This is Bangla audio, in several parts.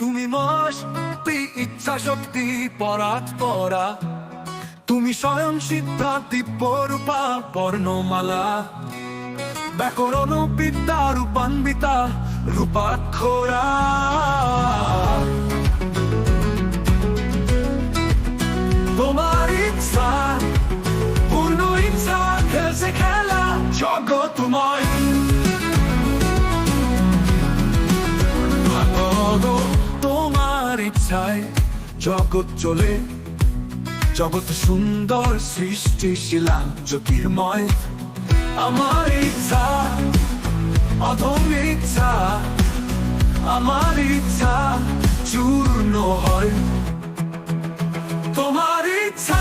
তুমি মস্তি ইচ্ছা শক্তি পরাগ পরা। তুমি স্বয়ং সিদ্ধান্তি পরূপা বর্ণমালা। ব্যাকরণ বিদ্যা, রূপান্বিতা, রূপাক্ষরা। তোমার জগৎ চলে, জগৎ সুন্দর সৃষ্টিশীলা জ্যোতির্ময়। আমার ইচ্ছা, অধম ইচ্ছা, আমার ইচ্ছা চূর্ণ হয়। তোমার ইচ্ছা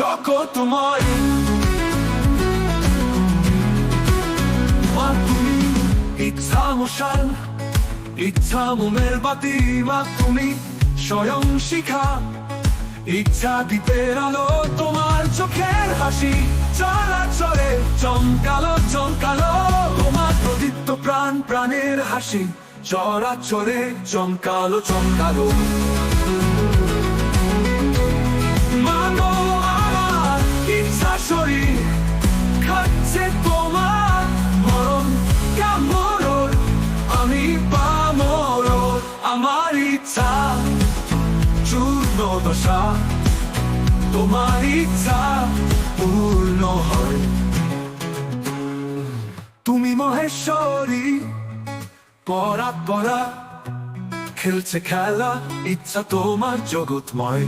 খেলা জগৎময়। মা তুমি ইচ্ছা মশাল, ইচ্ছা মোমের বাতি মা তুমি স্বয়ং শিখা। ইচ্ছা দ্বীপের আলো তোমার চোখের হাসি চলাচলে চমকালো চমকালো। তোমার প্রদীপ্ত প্রাণ, প্রাণের হাসি চরাচরে চমকালো চমকালো। আমার ইচ্ছা চূর্ণ দশা তোমার ইচ্ছা পূর্ণ হয়। তুমি মহেশ্বরী পরা পরা খেলছে খেলা, ইচ্ছা তোমার জগৎময়।